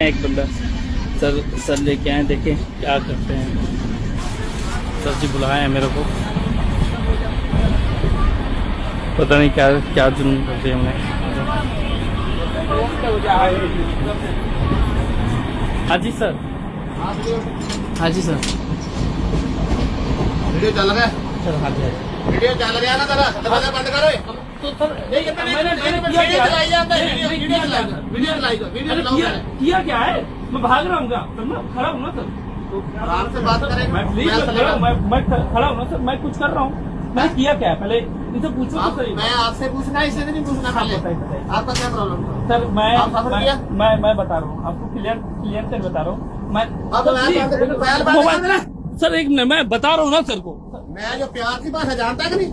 एक बंदा sir sir लेके आए देखें क्या करते हैं। सर जी बुलाए हैं मेरे को। पता नहीं क्या क्या जुर्म करते हमने। हाँ जी सर। हाँ जी सर। वीडियो चल रहा है। चल हाँ जी हाँ वीडियो चल रहा है ना सर बंद करो। तो सर किया क्या? है मैं भाग रहा हूँ खड़ा हूँ ना सर। तो आराम से बात करें खड़ा हूँ ना सर। मैं कुछ कर रहा हूँ। मैं किया क्या है? पहले इनसे पूछो तो आप, तो मैं आपसे पूछना इससे नहीं पूछना हाँ, पहले। आपका क्या प्रॉब्लम सर मैं मैं, मैं मैं बता रहा हूँ। आपको क्लियर क्लियर कर बता रहा हूँ। मैं सर एक मैं बता रहा हूँ ना सर को। मैं जो प्यार की बात है जानता है कि नहीं?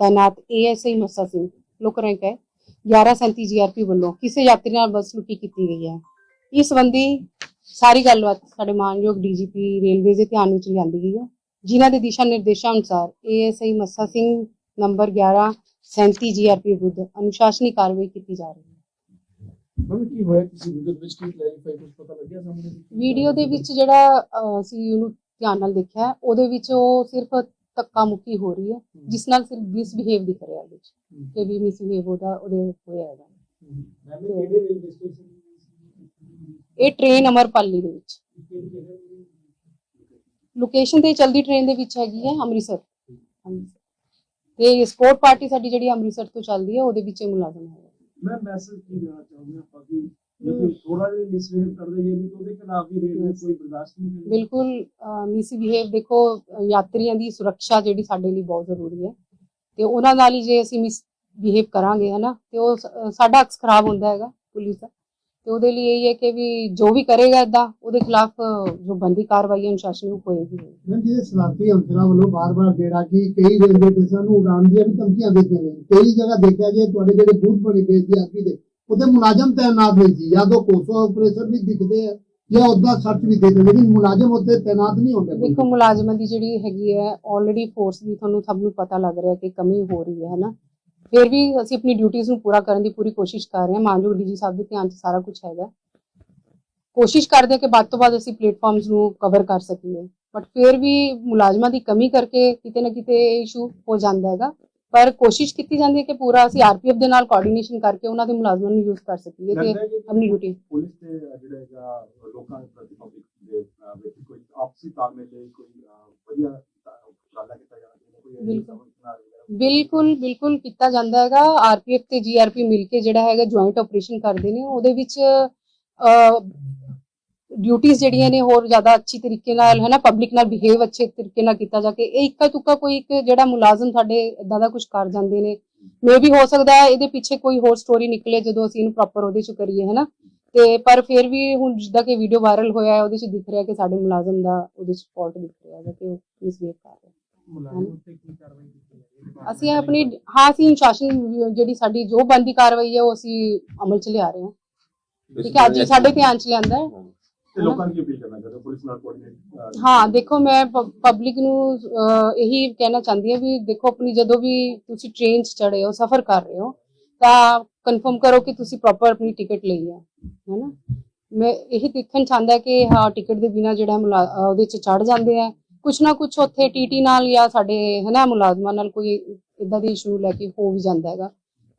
ਤਾਇਨਾਤ ਏਐਸਆਈ ਮੱਸਾ ਸਿੰਘ ਲੋਕ ਰੈਂਕ ਹੈ 1137 ਜੀਆਰਪੀ ਵੱਲੋਂ ਕਿਸੇ ਯਾਤਰੀ ਨਾਲ ਬਦਸਲੂਕੀ ਕੀਤੀ ਗਈ ਹੈ ਇਸ ਸੰਬੰਧੀ ਸਾਰੀ ਗੱਲਬਾਤ ਸਾਡੇ ਮਾਨਯੋਗ ਡੀਜੀਪੀ ਰੇਲਵੇ ਦੇ ਧਿਆਨ ਵਿੱਚ ਲਿਆਂਦੀ ਗਈ ਹੈ ਜਿਨ੍ਹਾਂ ਦੇ ਦਿਸ਼ਾ ਨਿਰਦੇਸ਼ਾਂ ਅਨੁਸਾਰ ASI Massa Singh number 1137 GRP ਵਿਰੁੱਧ ਅਨੁਸ਼ਾਸਨੀ ਕਾਰਵਾਈ ਕੀਤੀ ਜਾ ਰਹੀ ਹੈ ਮੈਨੂੰ ਕੀ ਹੋਇਆ ਕਿਸੇ ਵੀਡੀਓ ਵਿੱਚ ਕੀ ਕਲੈਰੀਫਾਈ ਕੁਝ ਪਤਾ ਲੱਗਿਆ ਸਾਹਮਣੇ ਵੀਡੀਓ ਦੇ ਵਿੱਚ ਜਿਹੜਾ ਅਸੀਂ ਉਹਨੂੰ ਧਿਆਨ ਨਾਲ ਦੇਖਿਆ ਉਹਦੇ ਵਿੱਚ ਉਹ ਸਿਰਫ ਧੱਕਾ ਮੁੱਕੀ ਹੋ ਰਹੀ ਹੈ ਜਿਸ ਨਾਲ ਸਿਰਫ ਮਿਸਬਿਹੇਵ ਦਿਖ ਰਿਹਾ ਉਹਦੇ ਵਿੱਚ ਕਿ ਵੀ ਮਿਸਬਿਹੇਵ ਉਹਦਾ ਉਹਦੇ ਹੋਇਆ ਹੈਗਾ। ਇਹ ਟ੍ਰੇਨ ਅਮਰਪਾਲੀ ਦੇ ਵਿੱਚ। ਲੋਕੇਸ਼ਨ ਤੇ ਚਲਦੀ ਟ੍ਰੇਨ ਦੇ ਵਿੱਚ ਹੈਗੀ ਹੈ ਅੰਮ੍ਰਿਤਸਰ। ਤੇ ਸਪੋਰਟ ਪਾਰਟੀ ਸਾਡੀ ਜਿਹੜੀ ਅੰਮ੍ਰਿਤਸਰ ਤੋਂ ਚੱਲਦੀ ਹੈ ਉਹਦੇ ਵਿੱਚ ਇਹ ਮੁਲਾਜ਼ਮ ਹੈ ਮੈਂ ਮੈਸੇਜ ਕੀ ਦੇਣਾ ਚਾਹੁੰਦਾ ਹਾਂ ਕਿ ਜੇ ਥੋੜਾ ਜਿਹਾ ਮਿਸਬਿਹੇਵ ਕਰਦੇ ਜੇ ਵੀ ਤਾਂ ਉਹਦੇ ਖਿਲਾਫ ਵੀ ਰੇਲਵੇ Yes. ਕੋਈ ਬਰਦਾਸ਼ਤ ਨਹੀਂ ਕਰੇਗੀ ਬਿਲਕੁਲ ਮਿਸਬਿਹੇਵ ਦੇਖੋ ਯਾਤਰੀਆਂ ਦੀ ਸੁਰੱਖਿਆ ਜਿਹੜੀ ਸਾਡੇ ਲਈ ਬਹੁਤ ਜ਼ਰੂਰੀ ਹੈ ਤੇ ਉਹਨਾਂ ਨਾਲ ਹੀ ਜੇ ਅਸੀਂ ਮਿਸਬਿਹੇਵ ਕਰਾਂਗੇ ਹਨਾ ਤੇ ਉਹ ਸਾਡਾ ਅਕਸ ਖਰਾਬ ਹੁੰਦਾ ਹੈਗਾ ਪੁਲਿਸ ਦਾ ਤੇ ਉਹਦੇ ਲਈ ਇਹ ਹੈ ਕਿ ਵੀ ਜੋ ਵੀ ਕਰੇਗਾ ਇਦਾਂ ਉਹਦੇ ਖਿਲਾਫ ਜੋ ਬੰਦੀ ਕਾਰਵਾਈ ਅਨੁਸ਼ਾਸਨ ਨੂੰ ਹੋਏਗੀ ਹੋਏਗੀ। ਮੈਂ ਜਿਹਦੇ ਸਲਾਤੀ ਅਫਸਰਾਂ ਵੱਲੋਂ ਬਾਰ-ਬਾਰ ਜਿਹੜਾ ਕਿ ਕਈ ਰੇਲਵੇ ਸਟੇਸ਼ਨਾਂ ਨੂੰ ਉਡਾਣ ਦੀਆਂ ਵੀ ਧਮਕੀਆਂ ਦਿੱਤੀਆਂ ਨੇ ਕਈ ਜਗ੍ਹਾ ਦੇਖਿਆ ਗਿਆ ਤੁਹਾਡੇ ਜਿਹੜੇ ਬੂਥ ਬਣੇ ਪਏ ਸੀ ਆਰਪੀ ਦੇ ਉੱਥੇ ਮੁਲਾਜ਼ਮ ਤਾਇਨਾਤ ਨਹੀਂ ਸੀ। ਜਾਂ ਤਾਂ ਕੋਸੋ ਆਪਰੇਸ਼ਨ ਵੀ ਦਿਖਦੇ ਆ, ਜਾਂ ਉਹਦਾ ਸੱਚ ਵੀ ਦਿਖਦੇ ਲੇਕਿਨ ਮੁਲਾਜ਼ਮ ਉੱਥੇ ਤਾਇਨਾਤ ਨਹੀਂ ਹੁੰਦੇ ਦੇਖੋ, ਮੁਲਾਜ਼ਮਾਂ ਦੀ ਜਿਹੜੀ ਹੈਗੀ ਹੈ ਆਲਰੇਡੀ ਫੋਰਸ ਦੀ ਤੁਹਾਨੂੰ ਸਭ ਨੂੰ ਪਤਾ ਲੱਗ ਰਿਹਾ ਕਿ ਕਮੀ ਹੋ ਰਹੀ ਹੈ, ਹਨਾ? ਫਿਰ ਵੀ ਅਸੀਂ ਆਪਣੀ ਡਿਊਟੀਆਂ ਨੂੰ ਪੂਰਾ ਕਰਨ ਦੀ ਪੂਰੀ ਕੋਸ਼ਿਸ਼ ਕਰ ਰਹੇ ਹਾਂ। ਮਾਨਯੋਗ ਡੀਜੀ ਸਾਹਿਬ ਦੇ ਧਿਆਨ 'ਚ ਸਾਰਾ ਕੁਝ ਹੈਗਾ। ਕੋਸ਼ਿਸ਼ ਕਰਦੇ ਹਾਂ ਕਿ ਵੱਧ ਤੋਂ ਵੱਧ ਅਸੀਂ ਪਲੇਟਫਾਰਮਸ ਨੂੰ ਕਵਰ ਕਰ ਸਕੀਏ। ਬਟ ਫਿਰ ਵੀ ਮੁਲਾਜ਼ਮਾਂ ਦੀ ਕਮੀ ਕਰਕੇ ਕਿਤੇ ਨਾ ਕਿਤੇ ਇਸ਼ੂ ਹੋ ਜਾਂਦਾ ਹੈਗਾ। ਪਰ ਕੋਸ਼ਿਸ਼ ਕੀਤੀ ਜਾਂਦੀ ਹੈ ਕਿ ਪੂਰਾ ਅਸੀਂ ਆਰਪੀਐਫ ਦੇ ਨਾਲ ਕੋਆਰਡੀਨੇਸ਼ਨ ਕਰਕੇ ਉਹਨਾਂ ਦੇ ਮੁਲਾਜ਼ਮਾਂ ਨੂੰ ਯੂਜ਼ ਕਰ ਸਕੀਏ ਤੇ ਆਪਣੀ ਡਿਊਟੀ ਪੁਲਿਸ ਤੇ ਜਿਹੜਾ ਹੈਗਾ ਲੋਕਾਂ ਦੇ ਪ੍ਰਤੀ ਪਬਲਿਕ ਦੇ ਵਿੱਚ ਕੋਈ ਆਪਸੀ ਤਾਲਮੇਲ ਲਈ ਕੋਈ ਵਧੀਆ ਉਪਰਾਲਾ ਕੀਤਾ ਜਾਣਾ ਚਾਹੀਦਾ ਕੋਈ ਬਿਲਕੁਲ। ਬਿਲਕੁਲ ਬਿਲਕੁਲ ਕੀਤਾ ਜਾਂਦਾ ਹੈਗਾ। ਆਰਪੀਐਫ ਤੇ ਜੀਆਰਪੀ ਮਿਲ ਕੇ ਜਿਹੜਾ ਹੈਗਾ ਜੁਆਇੰਟ ਆਪਰੇਸ਼ਨ ਕਰਦੇ ਨੇ। ਉਹਦੇ ਵਿੱਚ ਡਿਊਟੀਆਂ ਜਿਹੜੀਆਂ ਨੇ ਹੋਰ ਜ਼ਿਆਦਾ ਅੱਛੀ ਤਰੀਕੇ ਨਾਲ ਹੈ ਨਾ ਪਬਲਿਕ ਨਾਲ ਬਿਹੇਵ ਅੱਛੇ ਤਰੀਕੇ ਨਾਲ ਕੀਤਾ ਜਾ ਕੇ ਇਹ ਇੱਕਾ ਤੁੱਕਾ ਕੋਈ ਇੱਕ ਜਿਹੜਾ ਮੁਲਾਜ਼ਮ ਸਾਡੇ ਇਦਾਂ ਦਾ ਕੁਝ ਕਰ ਜਾਂਦੇ ਨੇ। ਮੇ ਵੀ ਹੋ ਸਕਦਾ ਹੈ ਇਹਦੇ ਪਿੱਛੇ ਕੋਈ ਹੋਰ ਸਟੋਰੀ ਨਿਕਲੇ ਜਦੋਂ ਅਸੀਂ ਇਹਨੂੰ ਪ੍ਰੋਪਰ ਉਹਦੇ ਚ ਕਰੀਏ ਹੈ ਨਾ ਤੇ ਪਰ ਫਿਰ ਵੀ ਹੁਣ ਜਿੱਦਾਂ ਕਿ ਵੀਡੀਓ ਵਾਇਰਲ ਹੋਇਆ ਹੈ ਉਹਦੇ ਚ ਦਿਖ ਰਿਹਾ ਕਿ ਸਾਡੇ ਮੁਲਾਜ਼ਮ ਦਾ ਉਹਦੇ ਚ ਫਾਲਟ ਦਿਖ ਰਿਹਾ ਹੈ ਕਿ ਉਹ ਮਿਸਬੀਹੇਵ ਕਰ ਰਿਹਾ ਮੁਲਾਜ਼ਮ ਉੱਤੇ ਕੀ ਕਾਰਵਾਈ ਕੀਤੀ ਜਾਏਗੀ ਅਸੀਂ ਆਪਣੀ ਹਾਂ ਅਸੀਂ ਅਨੁਸ਼ਾਸਨ ਜਿਹੜੀ ਸਾਡੀ ਜੋ ਬੰਦੀ ਕਾਰਵਾਈ ਹੈ ਉਹ ਅਸੀਂ ਅਮਲ ਚ ਲਿਆ ਰਹੇ ਹਾਂ। ਠੀਕ ਹੈ ਅੱਜ ਸਾਡੇ ਧਿਆਨ ਚ ਲਿਆਂਦਾ ਹੈ। ਤੇ ਲੋਕਾਂ ਨੂੰ ਕੀ ਅਪੀਲ ਕਰਨਾ ਚਾਹੁੰਦੇ ਹੋ? ਪੁਲਿਸ ਨਾਲ ਕੋਆਰਡੀਨੇਟ ਹਾਂ ਦੇਖੋ ਮੈਂ ਪਬਲਿਕ ਨੂੰ ਅਹ, ਇਹੀ ਕਹਿਣਾ ਚਾਹੁੰਦੀ ਹਾਂ ਵੀ ਦੇਖੋ ਆਪਣੀ ਜਦੋਂ ਵੀ ਤੁਸੀਂ ਟ੍ਰੇਨ 'ਚ ਚੜੇ ਹੋ ਸਫ਼ਰ ਕਰ ਰਹੇ ਹੋ ਤਾਂ ਕਨਫਰਮ ਕਰੋ ਕਿ ਤੁਸੀਂ ਪ੍ਰੋਪਰ ਆਪਣੀ ਟਿਕਟ ਲਈ ਹੈ ਹੈਨਾ? ਮੈਂ ਇਹੀ ਦੇਖਣ ਚਾਹੁੰਦਾ ਕਿ ਹਾਂ ਟਿਕਟ ਦੇ ਬਿਨਾ ਜਿਹੜਾ ਮੁਲਾ- ਅਹ, ਉਹਦੇ 'ਚ ਚੜ ਜਾਂਦੇ ਆ। ਕੁਛ ਨਾ ਕੁਛ ਉੱਥੇ ਟੀਟੀ ਨਾਲ ਜਾਂ ਸਾਡੇ ਹੈਨਾ ਮੁਲਾਜ਼ਮਾਂ ਨਾਲ ਕੋਈ ਇਦਾਂ ਦੇ ਇਸ਼ੂ ਲੈ ਕੇ ਹੋ ਵੀ ਜਾਂਦਾ ਹੈਗਾ।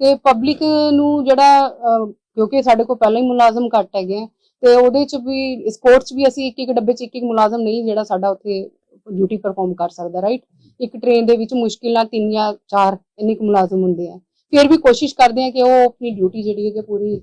ਤੇ ਪਬਲਿਕ ਨੂੰ ਜਿਹੜਾ ਅਹ, ਕਿਉਂਕਿ ਸਾਡੇ ਕੋਲ ਪਹਿਲਾਂ ਹੀ ਮੁਲਾਜ਼ਮ ਘੱਟ ਹੈਗੇ ਆ ਤੇ ਉਹਦੇ ਚ ਵੀ ਸਪੋਰਟਸ ਵੀ ਅਸੀਂ ਇੱਕ ਇੱਕ ਡੱਬੇ ਚ ਇੱਕ ਇੱਕ ਮੁਲਾਜ਼ਮ ਨਹੀਂ ਜਿਹੜਾ ਸਾਡਾ ਉੱਥੇ ਡਿਊਟੀ ਪਰਫਾਰਮ ਕਰ ਸਕਦਾ ਰਾਈਟ ਇੱਕ ਟ੍ਰੇਨ ਦੇ ਵਿੱਚ ਮੁਸ਼ਕਿਲ ਨਾਲ ਤਿੰਨ ਜਾਂ ਚਾਰ ਇੰਨੇ ਕੁ ਮੁਲਾਜ਼ਮ ਹੁੰਦੇ ਆ। ਫਿਰ ਵੀ ਕੋਸ਼ਿਸ਼ ਕਰਦੇ ਆ ਕਿ ਉਹ ਆਪਣੀ ਡਿਊਟੀ ਜਿਹੜੀ ਹੈ ਕਿ ਪੂਰੀ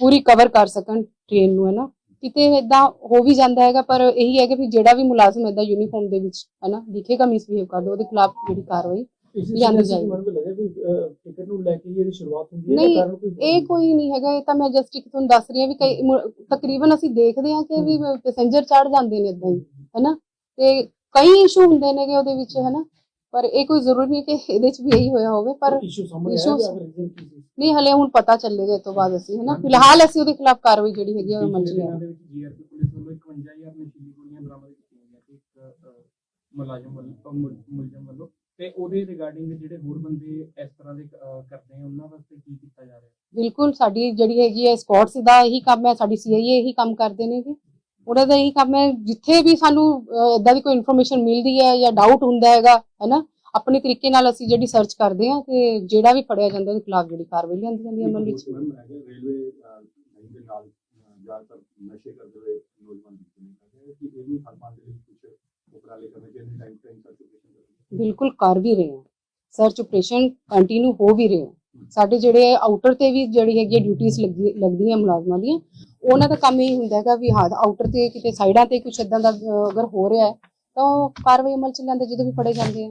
ਪੂਰੀ ਕਵਰ ਕਰ ਸਕਣ ਟ੍ਰੇਨ ਨੂੰ ਹੈ ਨਾ ਕਿਤੇ ਇਦਾਂ ਹੋ ਵੀ ਜਾਂਦਾ ਹੈਗਾ, ਪਰ ਇਹੀ ਹੈ ਕਿ ਜਿਹੜਾ ਵੀ ਮੁਲਾਜ਼ਮ ਇਦਾਂ ਯੂਨੀਫਾਰਮ ਦੇ ਵਿੱਚ ਹੈ ਨਾ ਦਿਖੇਗਾ ਮਿਸਬੀਹੇਵ ਕਰਦਾ ਉਹਦੇ ਖਿਲਾਫ ਜਿਹੜੀ ਕਾਰਵਾਈ ਲਿਆਂਦੀ ਜਾਏਗੀ ਮੈਨੂੰ ਲੱਗਾ ਕੋਈ ਟਿਕਟ ਨੂੰ ਲੈ ਕੇ ਹੀ ਇਹਦੀ ਸ਼ੁਰੂਆਤ ਹੁੰਦੀ ਹੈ ਨਹੀਂ, ਜਾਂ ਕਾਰਨ ਕੋਈ ਇਹ ਕੋਈ ਨਹੀਂ ਹੈਗਾ ਇਹ ਤਾਂ ਮੈਂ ਜਸਟ ਇੱਕ ਤੁਹਾਨੂੰ ਦੱਸ ਰਹੀ ਹਾਂ ਵੀ ਕਈ ਮ- ਤਕਰੀਬਨ ਅਸੀਂ ਦੇਖਦੇ ਹਾਂ ਕਿ ਵੀ ਪੈਸੇਂਜਰ ਚੜ ਜਾਂਦੇ ਨੇ ਇਦਾਂ ਹੀ ਹੈਨਾ? ਤੇ ਕਈ ਇਸ਼ੂ ਹੁੰਦੇ ਨੇਗੇ ਉਹਦੇ ਵਿੱਚ ਹੈਨਾ? ਪਰ ਇਹ ਕੋਈ ਜ਼ਰੂਰੀ ਨਹੀਂ ਕਿ ਇਹਦੇ ਚ ਵੀ ਇਹੀ ਹੋਇਆ ਹੋਵੇ ਪਰ ਇਸ਼ੂ ਸਾਹਮਣੇ ਆਇਆ issues- ਜਾਂ ਫਿਰ reason ਕੀ ਸੀ? ਨਹੀਂ ਹਲੇ ਹੁਣ ਪਤਾ ਚੱਲੇਗਾ ਇਹ ਤੋਂ ਬਾਅਦ ਅਸੀਂ ਹੈਨਾ? ਫਿਲਹਾਲ ਅਸੀਂ ਉਹਦੇ ਖਿਲਾਫ ਕਾਰਵਾਈ ਜਿਹੜੀ ਹੈਗੀ ਆ ਉਹ ਅਮਲ ਚ ਪਿਛਲੇ ਲਿਆ ਦਿਨਾਂ ਦੇ ਵਿੱਚ ਜੀਆਰਪੀ ਪੁਲਿਸ ਵੱਲੋਂ 51000 ਨਸ਼ੀਲੀ ਗੋਲੀਆਂ ਬਰਾਮਦ ਕੀਤੀਆਂ ਗਈਆਂ ਸੀ ਇੱਕ ਅਹ, ਮੁਲਾਜ਼ਮ ਵੱਲੋਂ ਅਹ, ਮੁਲ- ਮੁਲਜ਼ਮ ਵੱਲੋਂ ਤੇ ਉਹਦੇ ਰਿਗਾਰਡਿੰਗ ਜਿਹੜੇ ਹੋਰ ਬੰਦੇ ਇਸ ਤਰ੍ਹਾਂ ਦੇ ਕਰਦੇ ਆ ਉਹਨਾਂ ਵਾਸਤੇ ਕੀ ਕੀਤਾ ਜਾ ਰਿਹਾ? ਬਿਲਕੁਲ ਸਾਡੀ ਜਿਹੜੀ ਹੈਗੀ ਹੈ ਸਪੋਰਟਸ ਦਾ ਇਹੀ ਕੰਮ ਹੈ ਸਾਡੀ ਸੀਆਈਏ ਇਹੀ ਕੰਮ ਕਰਦੇ ਨੇ ਜੀ। ਉਹਨਾਂ ਦਾ ਇਹੀ ਕੰਮ ਹੈ ਜਿੱਥੇ ਵੀ ਸਾਨੂੰ ਇਦਾਂ ਦੀ ਕੋਈ ਇਨਫੋਰਮੇਸ਼ਨ ਮਿਲਦੀ ਹੈ ਜਾਂ ਡਾਊਟ ਹੁੰਦਾ ਹੈਗਾ ਹੈਨਾ ਆਪਣੇ ਤਰੀਕੇ ਨਾਲ ਅਸੀਂ ਜਿਹੜੀ ਸਰਚ ਕਰਦੇ ਹਾਂ ਤੇ ਜਿਹੜਾ ਵੀ ਫੜਿਆ ਜਾਂਦਾ ਉਹਦੇ ਖਿਲਾਫ ਜਿਹੜੀ ਕਾਰਵਾਈ ਲਿਆਂਦੀ ਜਾਂਦੀ ਹੈ ਅਮਲ ਵਿੱਚ। ਰੇਲਵੇ ਦੇ ਨਾਲ ਜ਼ਿਆਦਾਤਰ ਨਸ਼ੇ ਕਰਦੇ ਹੋਏ ਨੌਜਵਾਨ ਦਿਖਦੇ ਨੇ ਕਹਿੰਦੇ ਕਿ ਇਹ ਵੀ ਹਰ ਪਾਸੇ ਦੇ ਵਿੱਚ ਕੁਝ ਉਪਰਾਲੇ ਕਰਨੇ ਚਾਹੀਦੇ ਟਾਈਮ ਟਾਈਮ ਸਰਟੀਫਿਕੇਸ਼ਨ ਕਰਨੀ ਬਿਲਕੁਲ ਕਰ ਵੀ ਰਹੇ ਹਾਂ। ਸਰਚ ਆਪਰੇਸ਼ਨ ਕੰਟੀਨਿਊ ਹੋ ਵੀ ਰਹੇ ਹਾਂ। ਸਾਡੇ ਜਿਹੜੇ ਆਊਟਰ ਤੇ ਵੀ ਜਿਹੜੀ ਹੈਗੀ ਡਿਊਟੀਆਂ ਲੱਗਦੀਆਂ ਮੁਲਾਜ਼ਮਾਂ ਦੀਆਂ, ਉਹਨਾਂ ਦਾ ਕੰਮ ਇਹ ਹੁੰਦਾ ਹੈਗਾ ਵੀ ਹਾਂ ਆਊਟਰ ਤੇ ਕਿਤੇ ਸਾਈਡਾਂ ਤੇ ਕੁਝ ਇਦਾਂ ਦਾ ਅਗਰ ਹੋ ਰਿਹਾ ਤਾਂ ਉਹ ਕਾਰਵਾਈ ਅਮਲ ਚ ਲੈਂਦੇ ਜਦੋਂ ਵੀ ਫੜੇ ਜਾਂਦੇ ਆ।